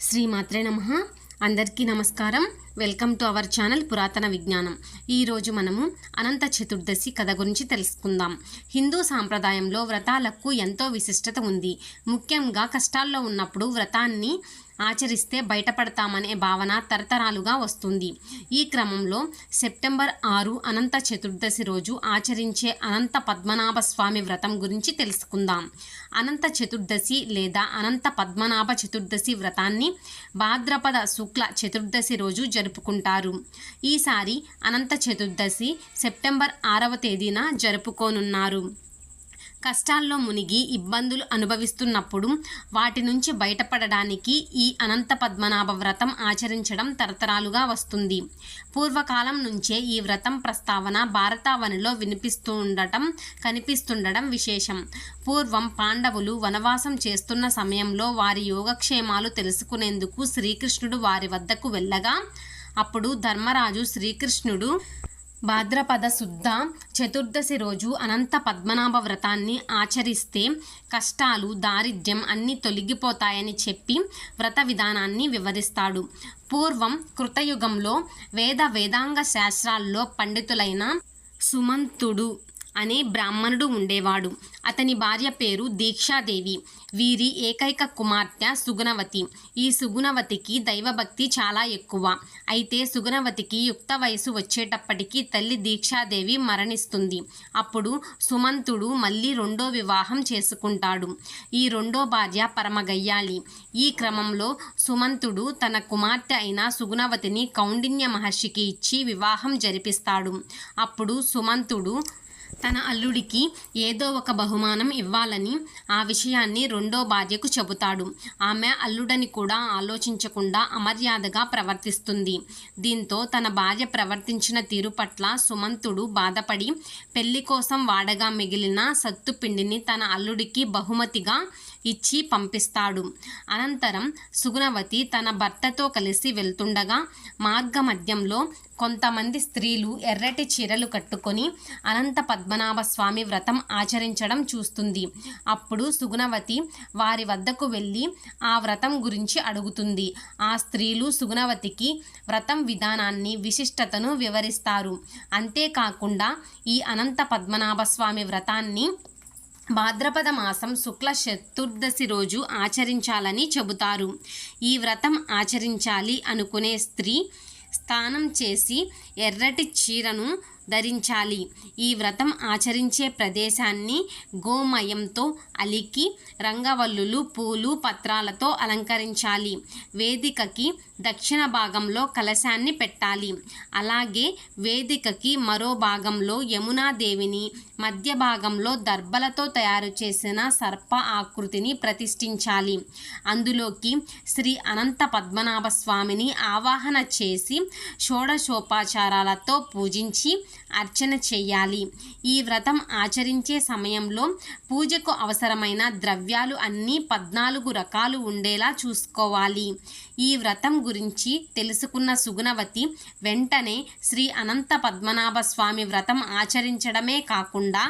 శ్రీమాత్రే నమ. అందరికీ నమస్కారం. వెల్కమ్ టు అవర్ ఛానల్ పురాతన విజ్ఞానం. ఈరోజు మనము అనంత చతుర్దశి కథ గురించి తెలుసుకుందాం. హిందూ సాంప్రదాయంలో వ్రతాలకు ఎంతో విశిష్టత ఉంది. ముఖ్యంగా కష్టాల్లో ఉన్నప్పుడు వ్రతాన్ని ఆచరిస్తే బయటపడతామనే భావన తరతరాలుగా వస్తుంది. ఈ క్రమంలో సెప్టెంబర్ ఆరు అనంత చతుర్దశి రోజు ఆచరించే అనంత పద్మనాభ స్వామి వ్రతం గురించి తెలుసుకుందాం. అనంత చతుర్దశి లేదా అనంత పద్మనాభ చతుర్దశి వ్రతాన్ని భాద్రపద శుక్ల చతుర్దశి రోజు జరుపుకుంటారు. ఈసారి అనంత చతుర్దశి సెప్టెంబర్ ఆరవ తేదీన జరుపుకోనున్నారు. కష్టాల్లో మునిగి ఇబ్బందులు అనుభవిస్తున్నప్పుడు వాటి నుంచి బయటపడడానికి ఈ అనంత పద్మనాభ వ్రతం ఆచరించడం తరతరాలుగా వస్తుంది. పూర్వకాలం నుంచే ఈ వ్రతం ప్రస్తావన భారతావనిలో వినిపిస్తూ ఉండటం కనిపిస్తుండడం విశేషం. పూర్వం పాండవులు వనవాసం చేస్తున్న సమయంలో వారి యోగక్షేమాలు తెలుసుకునేందుకు శ్రీకృష్ణుడు వారి వద్దకు వెళ్ళగా అప్పుడు ధర్మరాజు శ్రీకృష్ణుడు భాద్రపద శుద్ధ చతుర్దశి రోజు అనంత పద్మనాభ వ్రతాన్ని ఆచరిస్తే కష్టాలు దారిద్ర్యం అన్నీ తొలగిపోతాయని చెప్పి వ్రత విధానాన్ని వివరిస్తాడు. పూర్వం కృతయుగంలో వేద వేదాంగ శాస్త్రాల్లో పండితులైన సుమంతుడు అనే బ్రాహ్మణుడు ఉండేవాడు. అతని భార్య పేరు దీక్షాదేవి. వీరి ఏకైక కుమార్తె సుగుణవతి. ఈ సుగుణవతికి దైవభక్తి చాలా ఎక్కువ. అయితే సుగుణవతికి యుక్త వయసు వచ్చేటప్పటికి తల్లి దీక్షాదేవి మరణిస్తుంది. అప్పుడు సుమంతుడు మళ్ళీ రెండో వివాహం చేసుకుంటాడు. ఈ రెండో భార్య పరమగయ్యాలి. ఈ క్రమంలో సుమంతుడు తన కుమార్తె అయిన సుగుణవతిని కౌండిన్య మహర్షికి ఇచ్చి వివాహం జరిపిస్తాడు. అప్పుడు సుమంతుడు తన అల్లుడికి ఏదో ఒక బహుమానం ఇవ్వాలని ఆ విషయాన్ని రెండో భార్యకు చెబుతాడు. ఆమె అల్లుడని కూడా ఆలోచించకుండా అమర్యాదగా ప్రవర్తిస్తుంది. దీంతో తన భార్య ప్రవర్తించిన తీరు పట్ల సుమంతుడు బాధపడి పెళ్ళి కోసం వాడగా మిగిలిన సత్తుపిండిని తన అల్లుడికి బహుమతిగా ఇచ్చి పంపిస్తాడు. అనంతరం సుగుణవతి తన భర్తతో కలిసి వెళ్తుండగా మార్గమధ్యంలో కొంతమంది స్త్రీలు ఎర్రటి చీరలు కట్టుకొని అనంత పద్మనాభ స్వామి వ్రతం ఆచరించడం చూస్తుంది. అప్పుడు సుగుణవతి వారి వద్దకు వెళ్ళి ఆ వ్రతం గురించి అడుగుతుంది. ఆ స్త్రీలు సుగుణవతికి వ్రతం విధానాన్ని విశిష్టతను వివరిస్తారు. అంతేకాకుండా ఈ అనంత పద్మనాభ స్వామి వ్రతాన్ని భాద్రపద మాసం శుక్ల చతుర్దశి రోజు ఆచరించాలని చెబుతారు. ఈ వ్రతం ఆచరించాలి అనుకునే స్త్రీ స్నానం చేసి ఎర్రటి చీరను ధరించాలి. ఈ వ్రతం ఆచరించే ప్రదేశాన్ని గోమయంతో అలికి రంగవల్లులు పూలు పత్రాలతో అలంకరించాలి. వేదికకి దక్షిణ భాగంలో కలశాన్ని పెట్టాలి. అలాగే వేదికకి మరో భాగంలో యమునాదేవిని మధ్య భాగంలో దర్భలతో తయారు చేసిన సర్ప ఆకృతిని ప్రతిష్ఠించాలి. అందులోకి శ్రీ అనంత పద్మనాభ స్వామిని ఆవాహన చేసి షోడశోపాచారాలతో పూజించి అర్చన చేయాలి. ఈ వ్రతం ఆచరించే సమయంలో పూజకు అవసరమైన ద్రవ్యాలు అన్నీ పద్నాలుగు రకాలు ఉండేలా చూసుకోవాలి. ఈ వ్రతం గురించి తెలుసుకున్న సుగుణవతి వెంటనే శ్రీ అనంత పద్మనాభ స్వామి వ్రతం ఆచరించడమే కాకుండా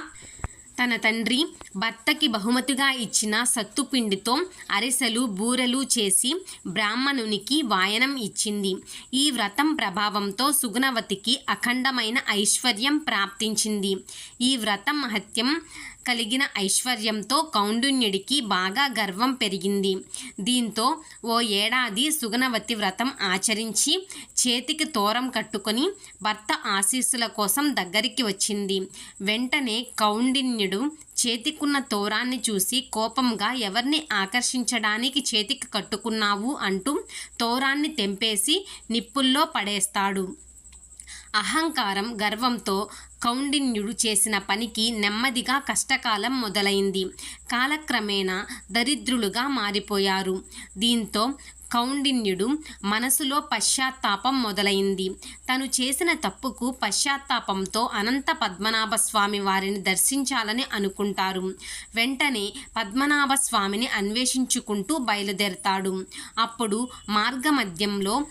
తన తండ్రి భర్తకి బహుమతిగా ఇచ్చిన సత్తుపిండితో అరిసెలు బూరెలు చేసి బ్రాహ్మణునికి వాయనం ఇచ్చింది. ఈ వ్రతం ప్రభావంతో సుగుణవతికి అఖండమైన ఐశ్వర్యం ప్రాప్తించింది. ఈ వ్రతం మహత్యం కలిగిన ఐశ్వర్యంతో కౌండున్యుడికి బాగా గర్వం పెరిగింది. దీంతో ఓ ఏడాది సుగనవతి వ్రతం ఆచరించి చేతికి తోరం కట్టుకొని భర్త ఆశీస్సుల కోసం దగ్గరికి వచ్చింది. వెంటనే కౌండిన్యుడు చేతికున్న తోరాన్ని చూసి కోపంగా ఎవరిని ఆకర్షించడానికి చేతికి కట్టుకున్నావు? అంటూ తోరాన్ని తెంపేసి నిప్పుల్లో పడేస్తాడు. అహంకారం గర్వంతో కౌండిన్యుడు చేసిన పనికి నెమ్మదిగా కష్టకాలం మొదలైంది. కాలక్రమేణా దరిద్రులుగా మారిపోయారు. దీంతో కౌండిన్యుడు మనసులో పశ్చాత్తాపం మొదలైంది. తను చేసిన తప్పుకు పశ్చాత్తాపంతో అనంత పద్మనాభ స్వామి వారిని దర్శించాలని అనుకుంటారు. వెంటనే పద్మనాభ స్వామిని అన్వేషించుకుంటూ బయలుదేరతాడు. అప్పుడు మార్గమధ్యంలో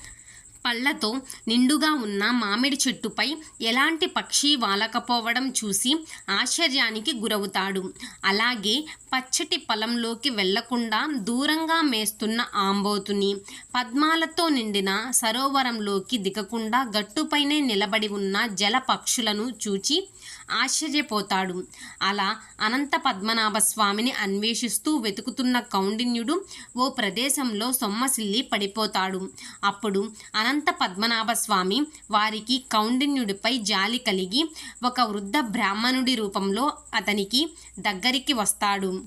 పళ్ళతో నిండుగా ఉన్న మామిడి చెట్టుపై ఎలాంటి పక్షి వాలకపోవడం చూసి ఆశ్చర్యానికి గురవుతాడు. అలాగే పచ్చటి పొలంలోకి వెళ్ళకుండా దూరంగా మేస్తున్న ఆంబోతుని పద్మాలతో నిండిన సరోవరంలోకి దిగకుండా గట్టుపైనే నిలబడి ఉన్న జల పక్షులను చూచి ఆశ్చర్యపోతాడు. అలా అనంత పద్మనాభ స్వామిని అన్వేషిస్తూ వెతుకుతున్న కౌండిన్యుడు ఓ ప్రదేశంలో సొమ్మసిల్లి పడిపోతాడు. అప్పుడు అనంత పద్మనాభ స్వామి వారికి కౌండిన్యుడిపై జాలి కలిగి ఒక వృద్ధ బ్రాహ్మణుడి రూపంలో అతనికి దగ్గరికి వస్తాడు.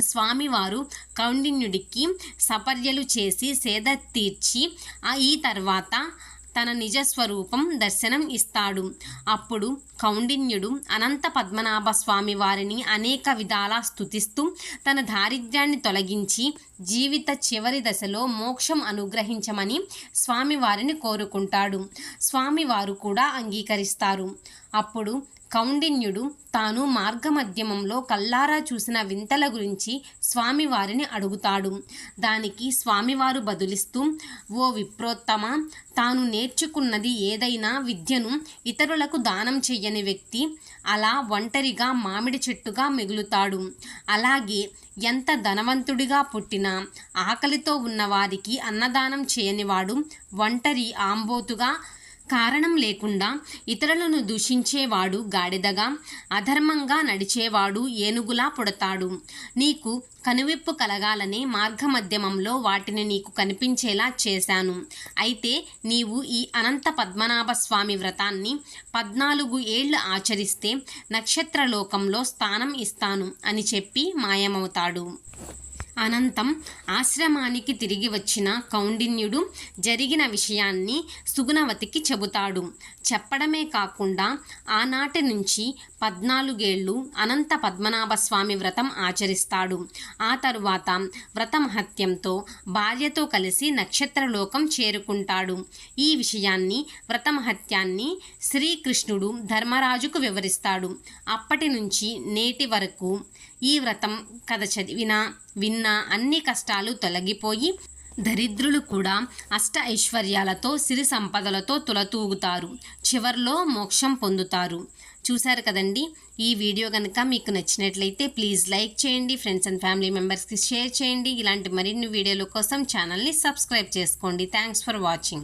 స్వామివారు కౌండిన్యుడికి సపర్యలు చేసి సేద తీర్చి ఆ ఈ తర్వాత తన నిజస్వరూపం దర్శనం ఇస్తాడు. అప్పుడు కౌండిన్యుడు అనంత పద్మనాభ స్వామి వారిని అనేక విధాలా స్థుతిస్తూ తన దారిద్ర్యాన్ని తొలగించి జీవిత చివరి దశలో మోక్షం అనుగ్రహించమని స్వామివారిని కోరుకుంటాడు. స్వామివారు కూడా అంగీకరిస్తారు. అప్పుడు కౌండిన్యుడు తాను మార్గమధ్యమంలో కల్లారా చూసిన వింతల గురించి స్వామివారిని అడుగుతాడు. దానికి స్వామివారు బదులిస్తూ ఓ విప్రోత్తమ తాను నేర్చుకున్నది ఏదైనా విద్యను ఇతరులకు దానం చెయ్యని వ్యక్తి అలా ఒంటరిగా మామిడి చెట్టుగా మిగులుతాడు. అలాగే ఎంత ధనవంతుడిగా పుట్టినా ఆకలితో ఉన్నవారికి అన్నదానం చేయనివాడు ఒంటరి ఆంబోతుగా కారణం లేకుండా ఇతరులను దూషించేవాడు గాడిదగా అధర్మంగా నడిచేవాడు ఏనుగులా పుడతాడు. నీకు కనువిప్పు కలగాలనే మార్గమధ్యమంలో వాటిని నీకు కనిపించేలా చేశాను. అయితే నీవు ఈ అనంత పద్మనాభ స్వామి వ్రతాన్ని పద్నాలుగు ఏళ్ళు ఆచరిస్తే నక్షత్రలోకంలో స్థానం ఇస్తాను అని చెప్పి మాయమవుతాడు. అనంతం ఆశ్రమానికి తిరిగి వచ్చిన కౌండిన్యుడు జరిగిన విషయాన్ని సుగుణవతికి చెబుతాడు. చెప్పడమే కాకుండా ఆనాటి నుంచి పద్నాలుగేళ్ళు అనంత పద్మనాభస్వామి వ్రతం ఆచరిస్తాడు. ఆ తరువాత వ్రతమహత్యంతో భార్యతో కలిసి నక్షత్రలోకం చేరుకుంటాడు. ఈ విషయాన్ని వ్రతమహత్యాన్ని శ్రీకృష్ణుడు ధర్మరాజుకు వివరిస్తాడు. అప్పటి నుంచి నేటి వరకు ఈ వ్రతం కథ చదివిన విన్న అన్ని కష్టాలు తొలగిపోయి దరిద్రులు కూడా అష్ట ఐశ్వర్యాలతో సిరి సంపదలతో తులతూగుతారు. చివర్లో మోక్షం పొందుతారు. చూశారు కదండి? ఈ వీడియో కనుక మీకు నచ్చినట్లయితే ప్లీజ్ లైక్ చేయండి ఫ్రెండ్స్ అండ్ ఫ్యామిలీ మెంబర్స్కి షేర్ చేయండి. ఇలాంటి మరిన్ని వీడియోల కోసం ఛానల్ని సబ్స్క్రైబ్ చేసుకోండి. Thanks for watching.